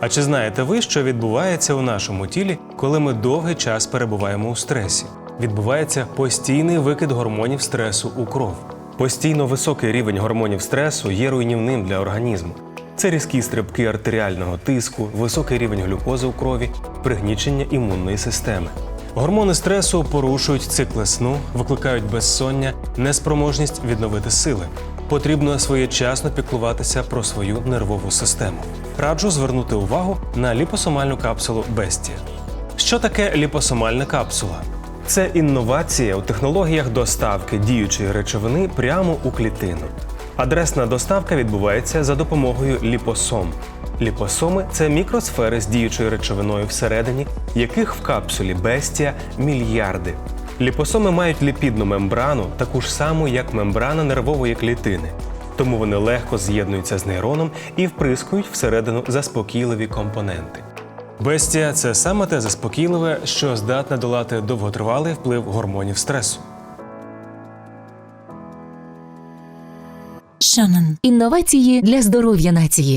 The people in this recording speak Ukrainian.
А чи знаєте ви, що відбувається у нашому тілі, коли ми довгий час перебуваємо у стресі? Відбувається постійний викид гормонів стресу у кров. Постійно високий рівень гормонів стресу є руйнівним для організму. Це різкі стрибки артеріального тиску, високий рівень глюкози у крові, пригнічення імунної системи. Гормони стресу порушують цикли сну, викликають безсоння, неспроможність відновити сили. Потрібно своєчасно піклуватися про свою нервову систему. Раджу звернути увагу на ліпосомальну капсулу Бестія. Що таке ліпосомальна капсула? Це інновація у технологіях доставки діючої речовини прямо у клітину. Адресна доставка відбувається за допомогою ліпосом. Ліпосоми це мікросфери з діючою речовиною всередині, яких в капсулі Бестія мільярди. Ліпосоми мають ліпідну мембрану, таку ж саму, як мембрана нервової клітини. Тому вони легко з'єднуються з нейроном і вприскують всередину заспокійливі компоненти. Бестія це саме те заспокійливе, що здатне долати довготривалий вплив гормонів стресу. Шанан. Інновації для здоров'я нації.